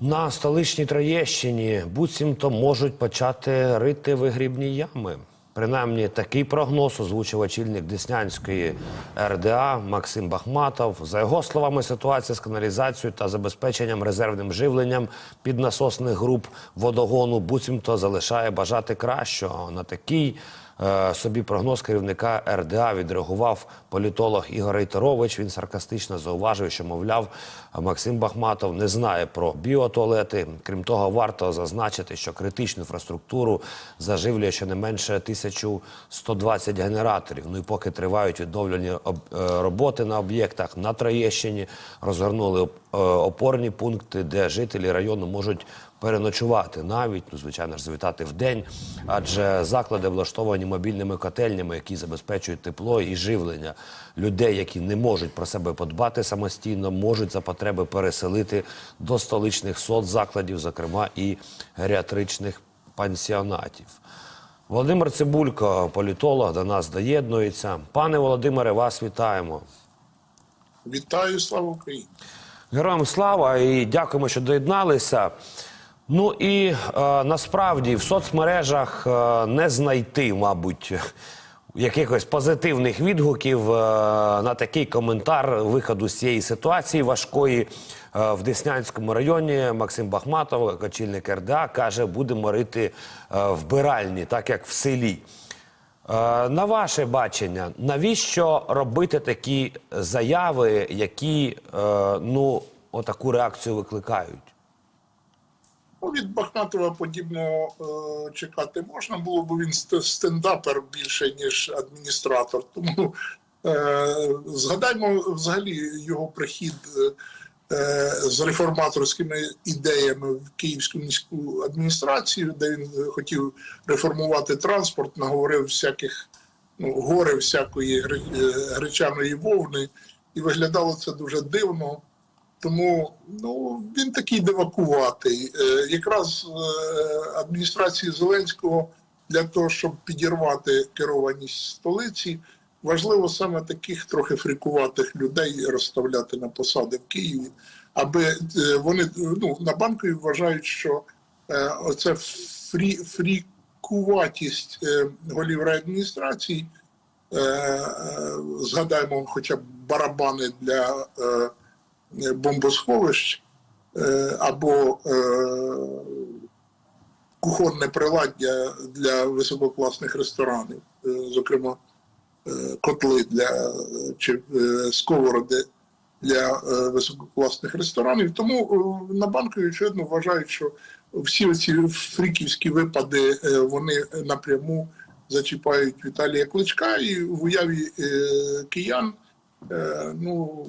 На столичній Троєщині буцімто можуть почати рити вигрібні ями. Принаймні такий прогноз озвучив очільник Деснянської РДА Максим Бахматов. За його словами, ситуація з каналізацією та забезпеченням резервним живленням піднасосних груп водогону буцімто залишає бажати кращого. На такий е, собі прогноз керівника РДА відреагував політолог Ігор Рейтерович. Він саркастично зауважив, що мовляв, Максим Бахматов не знає про біотуалети. Крім того, варто зазначити, що критичну інфраструктуру заживлює щонайменше 1120 генераторів. Ну і поки тривають відновлені е, роботи на об'єктах на Троєщині, розгорнули е, опорні пункти, де жителі району можуть переночувати навіть, ну звичайно ж, завітати в день, адже заклади влаштовані мобільними котельнями, які забезпечують тепло і живлення людей, які не можуть про себе подбати самостійно, можуть за потреби переселити до столичних соцзакладів, зокрема і геріатричних пансіонатів. Володимир Цибулько, політолог, до нас доєднується. Пане Володимире, вас вітаємо. Вітаю, слава Україні! Героям слава і дякуємо, що доєдналися. Ну і е, насправді в соцмережах е, не знайти, мабуть, якихось позитивних відгуків е, на такий коментар виходу з цієї ситуації важкої Е, в Деснянському районі. Максим Бахматов, очільник РДА, каже, будемо рити е, вбиральні, так як в селі. Е, На ваше бачення, навіщо робити такі заяви, які е, ну отаку реакцію викликають? Ну, від Бахматова подібного е, чекати можна було, бо він стендапер більше, ніж адміністратор. Тому е, згадаймо взагалі його прихід е, е, з реформаторськими ідеями в Київську міську адміністрацію, де він е, хотів реформувати транспорт, наговорив всяких ну, гори всякої е, гречаної вовни, і виглядало це дуже дивно. Тому ну, він такий дивакуватий. Е, якраз е, адміністрації Зеленського для того, щоб підірвати керованість столиці, важливо саме таких трохи фрікуватих людей розставляти на посади в Києві, аби е, вони ну, на банкові вважають, що оце фрі, фрікуватість голів райадміністрації, згадаємо хоча б барабани для. Е, бомбосховищ е, або е, кухонне приладдя для висококласних ресторанів, зокрема котли для чи сковороди для висококласних ресторанів. Тому на банкові очевидно вважають, що всі ці фріківські випади вони напряму зачіпають Віталія Кличка, і в уяві киян ну,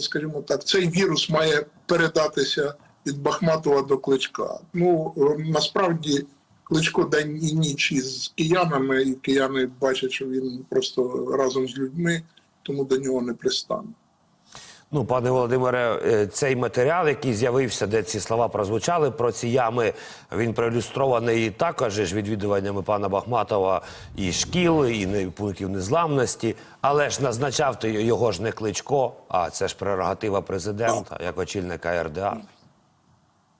скажімо так, цей вірус має передатися від Бахматова до Кличка. Ну, е, насправді, Кличко день і ніч із киянами, і кияни бачать, що він просто разом з людьми, тому до нього не пристане. Ну, пане Володимире, е, цей матеріал, який з'явився, де ці слова прозвучали про ці ями, він проілюстрований також ж відвідуваннями пана Бахматова і шкіл, і пунктів незламності. Але ж назначав то його ж не кличко, а це ж прерогатива президента як очільника РДА.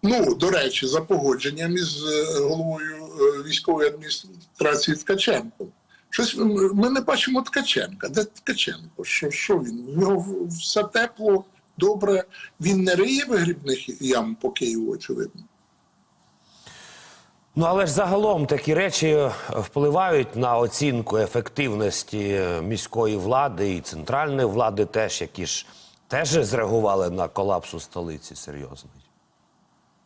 Ну, до речі, за погодженням із е, головою е, військової адміністрації Ткаченком. Щось ми не бачимо Ткаченка. Де Ткаченко? Що, що він? У нього все тепло, добре. Він не риє вигрібних ям по Києву, очевидно. Ну але ж загалом такі речі е, впливають на оцінку ефективності е, міської влади і центральної влади, теж які ж теж зреагували на колапс у столиці серйозний.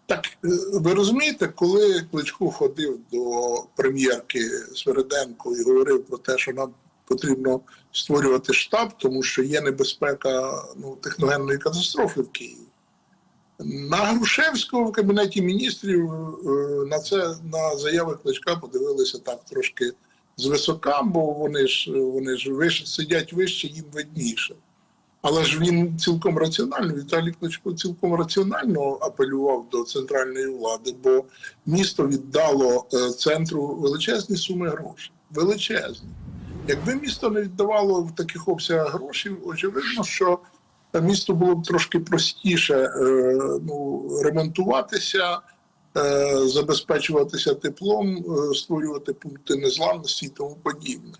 Так, е, ви розумієте, коли Кличко ходив до прем'єрки Свереденко і говорив про те, що нам потрібно створювати штаб, тому що є небезпека ну, техногенної катастрофи в Києві. На Грушевського в кабінеті міністрів е, на це на заяви Кличка подивилися так трошки звисока, бо вони ж вони ж виш, сидять вище, їм видніше. Але ж він цілком раціонально, Віталій Кличко цілком раціонально апелював до центральної влади, бо місто віддало е, центру величезні суми грошей. Величезні. Якби місто не віддавало в таких обсягах грошей, очевидно, що місту було б трошки простіше е, ну, ремонтуватися, е, забезпечуватися теплом, е, створювати пункти незламності і тому подібне.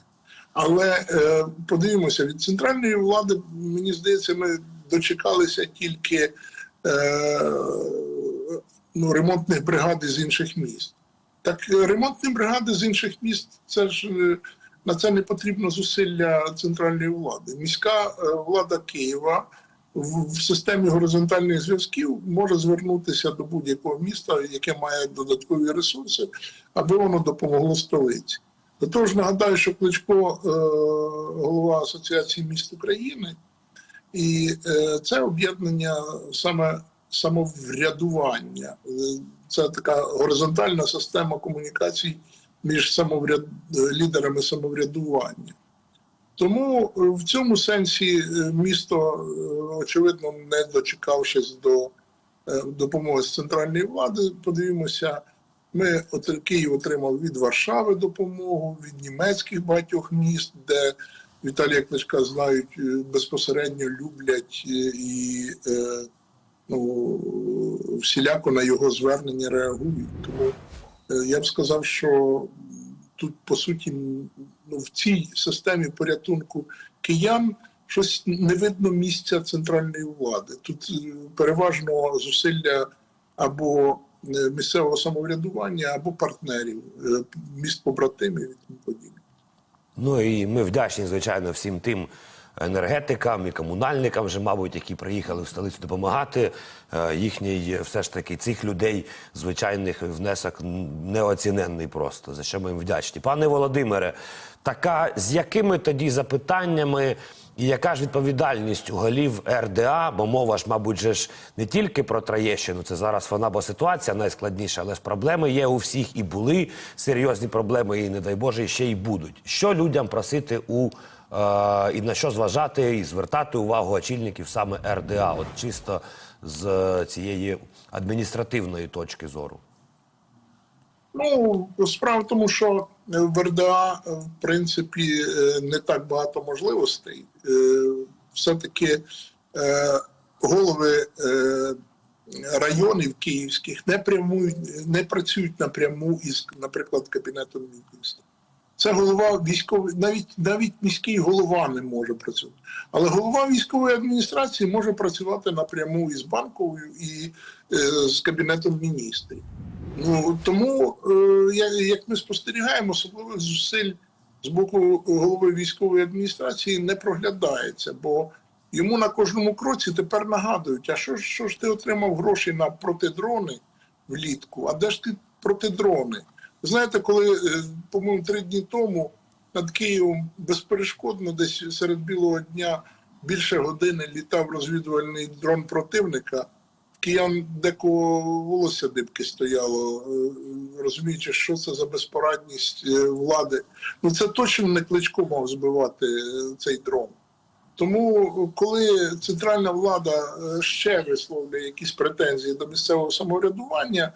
Але е, подивимося, від центральної влади, мені здається, ми дочекалися тільки е, ну, ремонтних бригад з інших міст. Так е, ремонтні бригади з інших міст це ж е, на це не потрібно зусилля центральної влади. Міська е, влада Києва в, в системі горизонтальних зв'язків може звернутися до будь-якого міста, яке має додаткові ресурси, аби воно допомогло столиці. Того нагадаю, що Кличко е, голова Асоціації міст України, і е, це об'єднання саме самоврядування. Це така горизонтальна система комунікацій між самовряд... лідерами самоврядування. Тому е, в цьому сенсі місто, очевидно, не дочекавшись до допомоги з центральної влади, подивимося. Ми от Київ отримав від Варшави допомогу, від німецьких багатьох міст, де Віталія Кличка знають е, безпосередньо люблять е, і е, ну, всіляко на його звернення реагують. Тому е, я б сказав, що тут по суті ну, в цій системі порятунку киян щось не видно місця центральної влади. Тут е, переважно зусилля або місцевого самоврядування, або партнерів, е, міст побратимів і тому подібне. Ну і ми вдячні, звичайно, всім тим енергетикам і комунальникам, вже, мабуть, які приїхали в столицю допомагати. Е, Їхній все ж таки цих людей звичайних внесок неоціненний просто. За що ми їм вдячні. Пане Володимире, така з якими тоді запитаннями і яка ж відповідальність у голів РДА? Бо мова ж, мабуть, же ж не тільки про Троєщину, це зараз вона, бо ситуація найскладніша, але ж проблеми є у всіх і були серйозні проблеми, і не дай Боже, ще й будуть. Що людям просити у е, і на що зважати і звертати увагу очільників саме РДА, от чисто з е, цієї адміністративної точки зору? Ну, справа в тому, що в РДА, в принципі, е, не так багато можливостей. Е, Все-таки е, голови е, районів київських не прямують, не працюють напряму із, наприклад, кабінетом міністрів. Це голова військової, навіть навіть міський голова не може працювати. Але голова військової адміністрації може працювати напряму із банковою і е, з кабінетом міністрів. Ну тому, е, як, ми спостерігаємо, особливих зусиль з боку голови військової адміністрації не проглядається, бо йому на кожному кроці тепер нагадують: а що ж що ж ти отримав гроші на протидрони влітку? А де ж ти протидрони? Знаєте, коли, е, по-моєму, три дні тому над Києвом безперешкодно десь серед білого дня більше години літав розвідувальний дрон противника. Киян декого волосся дибки стояло, е, розуміючи, що це за безпорадність е, влади. Ну це точно не кличко мав збивати е, цей дрон. Тому, коли центральна влада ще висловлює якісь претензії до місцевого самоврядування,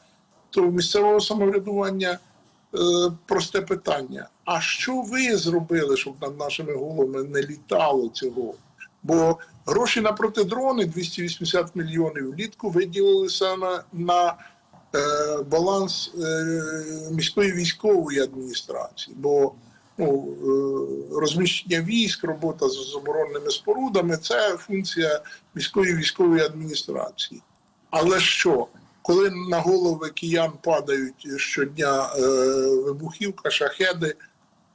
то місцевого самоврядування е, просте питання: а що ви зробили, щоб над нашими головами не літало цього? Бо гроші на протидрони 280 мільйонів влітку виділили саме на е, баланс е, міської військової адміністрації. Бо ну, е, розміщення військ, робота з оборонними спорудами це функція міської військової адміністрації. Але що? Коли на голови киян падають щодня е, вибухівка, шахеди,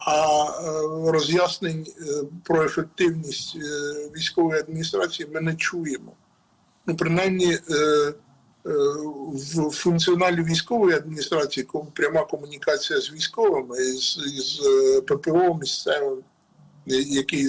а е, роз'яснень е, про ефективність е, військової адміністрації ми не чуємо. Ну, принаймні, в функціоналі військової адміністрації пряма комунікація з військовими, з, з ППО місцевим, який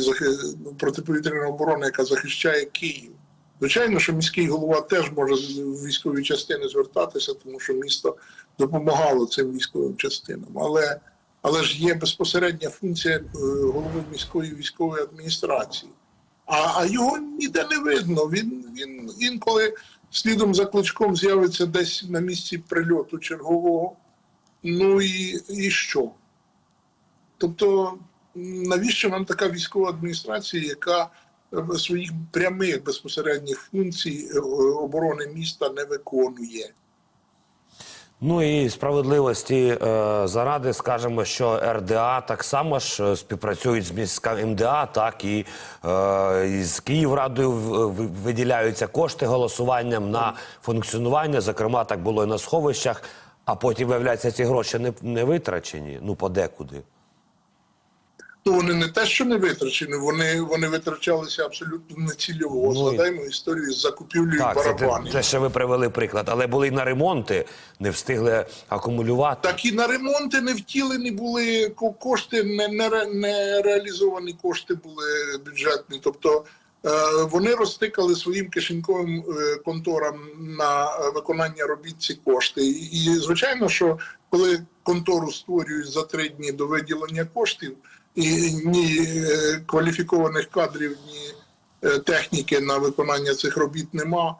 ну, протиповітряна оборона, яка захищає Київ. Звичайно, що міський голова теж може в військові частини звертатися, тому що місто допомагало цим військовим частинам. Але, але ж є безпосередня функція е, голови міської військової адміністрації. А, а його ніде не видно. Він, він інколи слідом за кличком з'явиться десь на місці прильоту чергового. Ну і, і що? Тобто, навіщо нам така військова адміністрація, яка е, своїх прямих безпосередніх функцій е, оборони міста не виконує. Ну і справедливості е, заради скажемо, що РДА так само ж е, співпрацюють з міська МДА, так і, е, з Київрадою виділяються кошти голосуванням на функціонування. Зокрема, так було і на сховищах. А потім виявляється, ці гроші не, не витрачені. Ну подекуди. Ну, вони не те, що не витрачені, вони, вони витрачалися абсолютно нецільово. Ну, Згадаємо історію з закупівлею Так, барабанів. це ще ви привели приклад, але були й на ремонти, не встигли акумулювати. Так і на ремонти не втілені були кошти, не, не, не реалізовані кошти були бюджетні. Тобто е, вони розтикали своїм кишеньковим е, конторам на виконання робіт ці кошти. І, і звичайно, що коли контору створюють за три дні до виділення коштів, ні е, кваліфікованих кадрів, ні е, техніки на виконання цих робіт нема.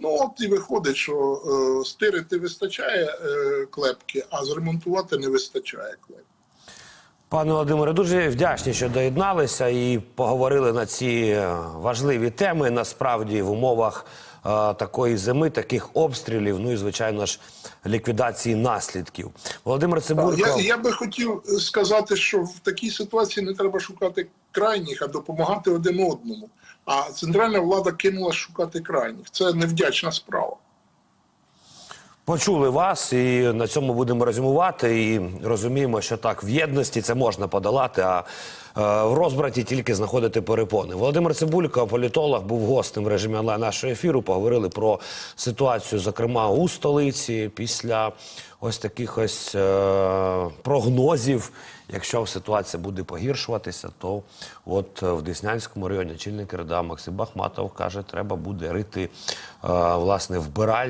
Ну от і виходить, що е, стирити вистачає е, клепки, а зремонтувати не вистачає клепки. Пане Володимире, дуже вдячні, що доєдналися і поговорили на ці е, важливі теми. Насправді, в умовах такої зими, таких обстрілів, ну і звичайно ж ліквідації наслідків. Володимир Цибулько. Я, я би хотів сказати, що в такій ситуації не треба шукати крайніх, а допомагати один одному. А центральна влада кинула шукати крайніх. Це невдячна справа. Почули вас і на цьому будемо резюмувати. І розуміємо, що так в єдності це можна подолати, а е, в розбраті тільки знаходити перепони. Володимир Цибулько, політолог, був гостем в режимі онлайн нашого ефіру. Поговорили про ситуацію, зокрема у столиці, після ось таких ось е, прогнозів. Якщо ситуація буде погіршуватися, то от е, в Деснянському районі очільник РДА Максим Бахматов каже, треба буде рити е, власне вбиральні.